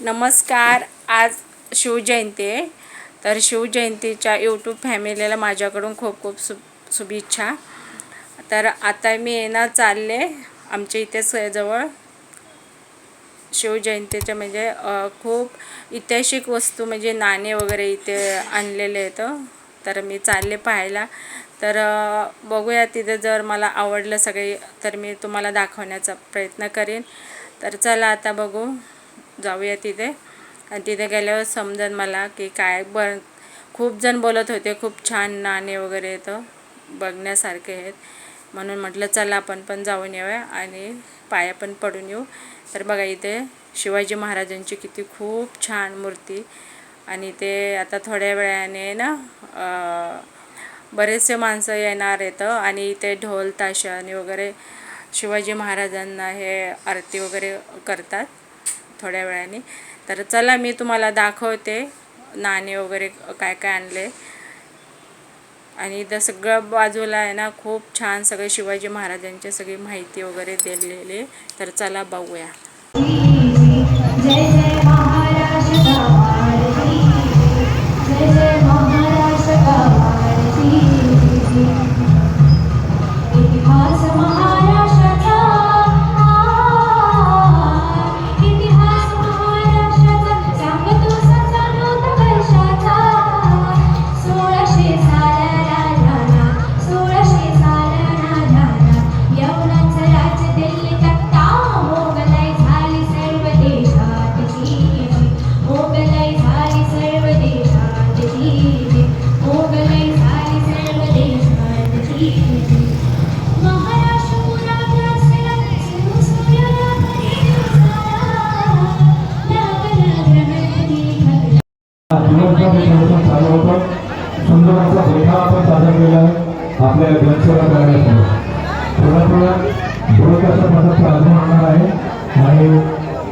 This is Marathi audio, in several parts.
नमस्कार आज शिवजयंती आहे. तर शिवजयंतीच्या यूट्यूब फॅमिलीला माझ्याकडून खूप खूप सु शुभेच्छा. तर आता मी येणार चालले आमच्या इथेच जवळ. शिवजयंतीच्या म्हणजे खूप ऐतिहासिक वस्तू म्हणजे नाणे वगैरे इथे आणलेले आहेत. तर मी चालले पाहायला. तर बघूया तिथे जर मला आवडलं सगळे तर मी तुम्हाला दाखवण्याचा प्रयत्न करेन. तर चला आता बघू. जाऊया तिथे. आणि तिथे गेल्यावर समजेल मला की काय ब खूप जण बोलत होते खूप छान नाणे वगैरे येतं बघण्यासारखे आहेत. म्हणून म्हटलं चला आपण पण जाऊन येऊया आणि पाया पण पडून येऊ. तर बघा इथे शिवाजी महाराजांची किती खूप छान मूर्ती. आणि ते आता थोड्या वेळाने ना बरेचसे माणसं येणार येतं. आणि इथे ढोल ताशाने वगैरे शिवाजी महाराजांना हे आरती वगैरे करतात. थोड्या वेळाने तर चला मी तुम्हाला दाखवते नाणे वगैरे काय काय आणले आणि इथं सगळं बाजूला आहे ना खूप छान सगळे शिवाजी महाराजांची सगळी माहिती वगैरे दिलेली तर चला बघूया जय जय महाराष्ट्र दिवसभर हे कार्यक्रम चालू होतं सुंदर असा बैठा आपण सादर केला आहे आपल्या ग्रंथसेवा करण्यासाठी थोडा थोडा थोडं अशा पद्धतीचं आगमन होणार आहे आणि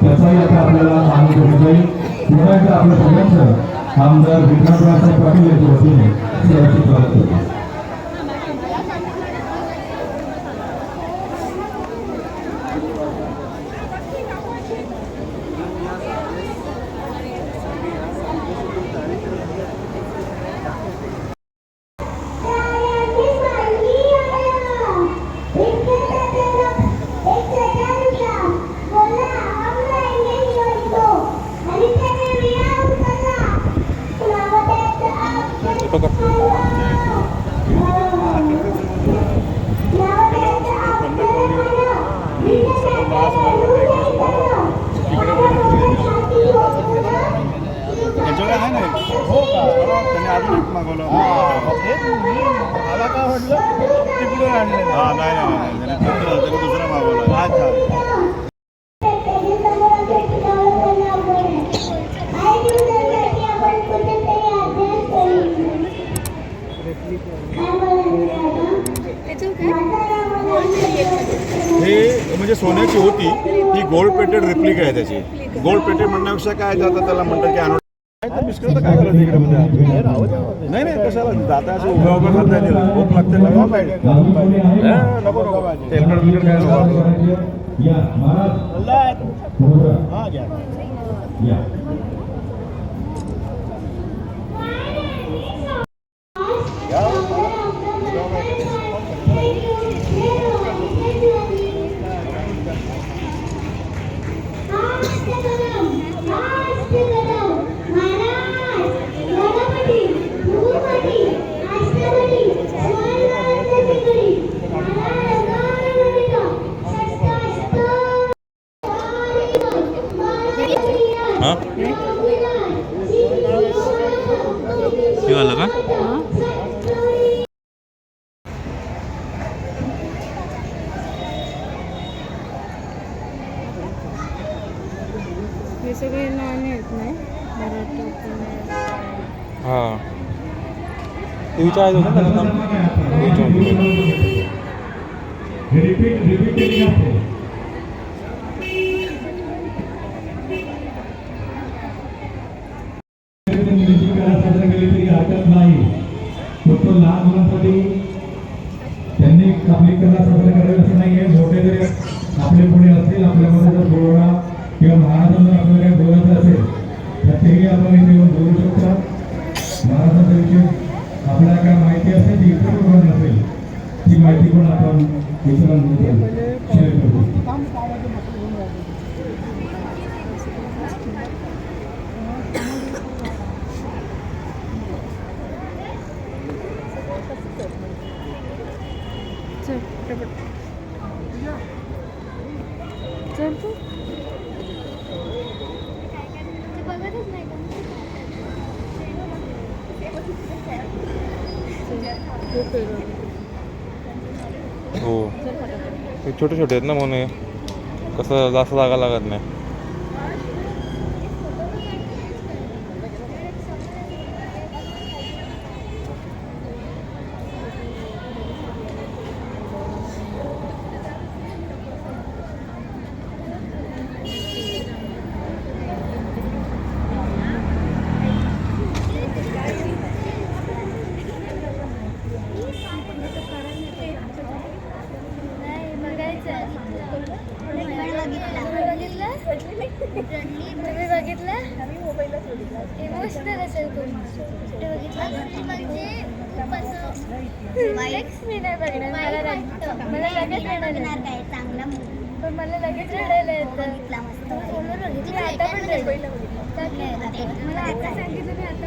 त्याचाही आता आपल्याला आनंद घेता जाईल पुन्हा एकदा आपल्या सगळ्यांचं आमदार विक्रमरावसाहेब पाटील यांच्या वतीने सहर्षित स्वागत करतो. हो का? त्यांनी अजून एक मागवलं. मला काय वाटलं तिकडून आणले. हा नाही नाही नाही त्याने तिकडं त्याने दुसरा मागवला. अच्छा. हे. म्हणजे सोन्याची होती. ही गोल्ड प्लेटेड रेप्लिका आहे त्याची. गोल्ड प्लेटेड म्हणण्यापेक्षा काय जातं त्याला म्हणतात की आणून काय तर करत इकडे मध्ये नाही नाही कशाला? जाता असं उभं उभं करता येईल भूक लागते पाहिजे हे, नको नको तेलकट बिलकट काय नको? आपल्याला. या महाराज. हा घ्या या हे हे सगळे नाणे आहेत नाही हां. ते विचारायचं होतं ना रिपीट रिपीट केली असते साजरा केली तरी हरकत नाही फक्त लहान मुलांसाठी त्यांनी आपली कला साजरा करावी असं नाहीये मोठे जरी आपले पुणे असतील आपल्यामध्ये जर कोरोना किंवा महाराष्ट्र महाराजांबद्दल जर आपल्याला काही बोलायचं असेल तर तेही आपण इथे येऊन बोलू शकता महाराजांच्या विषयी आपल्याला काय माहिती असेल ती इतर लोकांना नसेल ती माहिती पण आपण इतरांबद्दल शेअर करू बघतच नाही हो. ते छोटे छोटे आहेत ना म्हणून कसं जास्त जागा लागत नाही बघायचं तुम्ही बघितलं इमोशनल असेल म्हणजे मी नाही बघणार मला रड- मला लगेच रडायला येतं. पण मला लगेच रडायला येतं. तुम्ही आता पण रड. मला आता. सांगितलं मी आता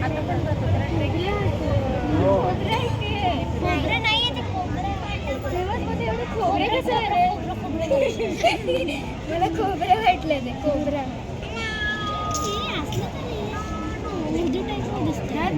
आता पण बघतो. खोबरं आहे ते. खोबरं नाहीये ते खोबरं आहे. दिवसमध्ये एवढं खोबरं कसं आहे रे? मला खोबरं वाटलं ते खोबरं. हा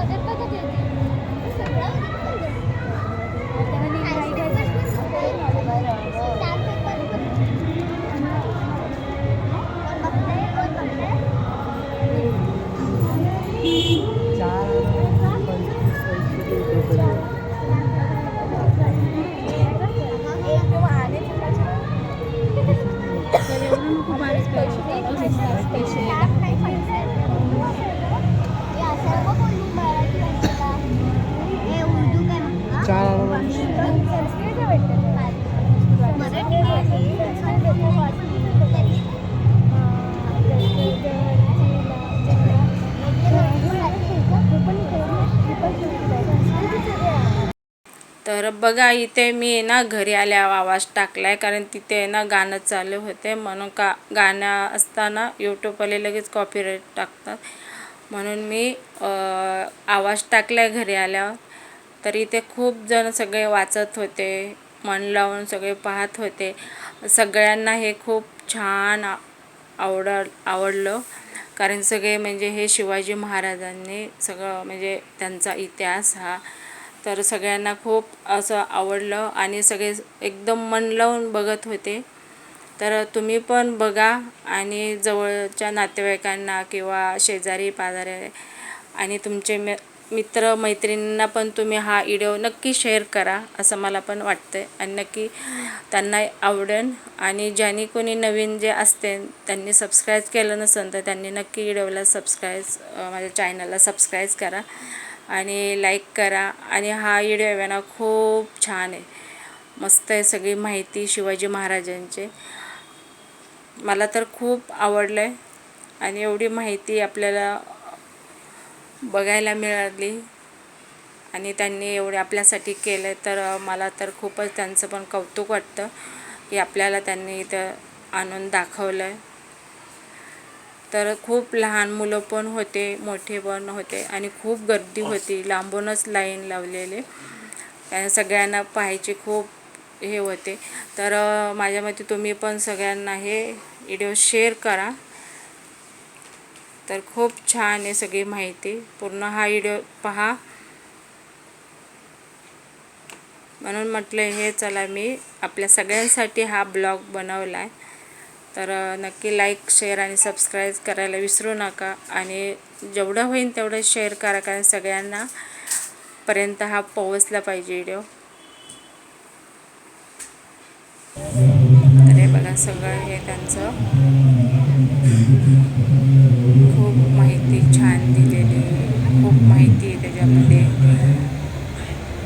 絶い出てる。तर बघा इथे मी आहे ना घरी आल्या आवाज टाकलाय कारण तिथे आहे ना गाणं चालू होते. म्हणून का गाणं असताना यूट्यूबवाले लगेच कॉपीराईट टाकतात. म्हणून मी आवाज आवाज टाकलाय घरी आल्यावर. तर इथे खूप जण सगळे वाचत होते मन लावून सगळे पाहत होते. सगळ्यांना हे खूप छान आवड आवडलं. कारण सगळे म्हणजे हे शिवाजी महाराजांनी सगळं म्हणजे त्यांचा इतिहास हा तर सगळ्यांना खूप असं आवडलं आणि सगळे एकदम मन लावून बघत होते. तर तुम्ही पण बघा आणि जवळच्या नातेवाईकांना किंवा शेजारी पाजारी आणि तुमचे मे मित्र मैत्रिणींना पण तुम्ही हा व्हिडिओ नक्की शेअर करा असं मला पण वाटतं आणि नक्की त्यांना आवडेल आणि ज्यांनी कोणी नवीन जे असते त्यांनी सबस्क्राईब केलं नसेल तर त्यांनी नक्की व्हिडिओला सबस्क्राईब माझ्या चॅनलला सबस्क्राईब करा. आणि लाईक करा. आणि हा व्हिडिओ आहे ना खूप छान आहे. मस्त आहे सगळी माहिती शिवाजी महाराजांची. मला तर खूप आवडलं आहे आणि एवढी माहिती आपल्याला बघायला मिळाली. आणि त्यांनी एवढे आपल्यासाठी केलं तर मला तर खूपच त्यांचं पण कौतुक वाटतं. की आपल्याला त्यांनी इथं आणून दाखवलं आहे तर खूप लहान मुलं पण होते मोठे पण होते आणि खूप गर्दी होती. लांबूनच लाईन लावलेले. सगळ्यांना पाहायचे खूप हे होते. तर माझ्या मते तुम्ही पण सगळ्यांना हे व्हिडिओ शेअर करा. तर खूप छान आहे सगळी माहिती. पूर्ण हा व्हिडिओ पहा. म्हणून म्हटलं हे चला मी आपल्या सगळ्यांसाठी हा ब्लॉग बनवला आहे तर नक्की लाईक शेअर आणि सबस्क्राईब करायला विसरू नका. आणि जेवढं होईल तेवढं शेअर करा कारण सगळ्यांना पर्यंत हा पोहोचला पाहिजे व्हिडिओ अरे बघा सगळं हे त्यांचं खूप माहिती छान दिलेली खूप माहिती आहे त्याच्यामध्ये.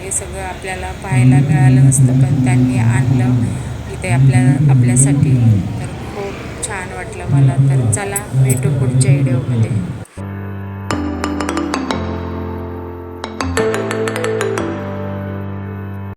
हे सगळं आपल्याला पाहायला मिळालं नसतं पण त्यांनी आणलं इथे आपल्या आपल्यासाठी तर खूप छान वाटलं मला तर चला भेटू पुढच्या व्हिडिओमध्ये.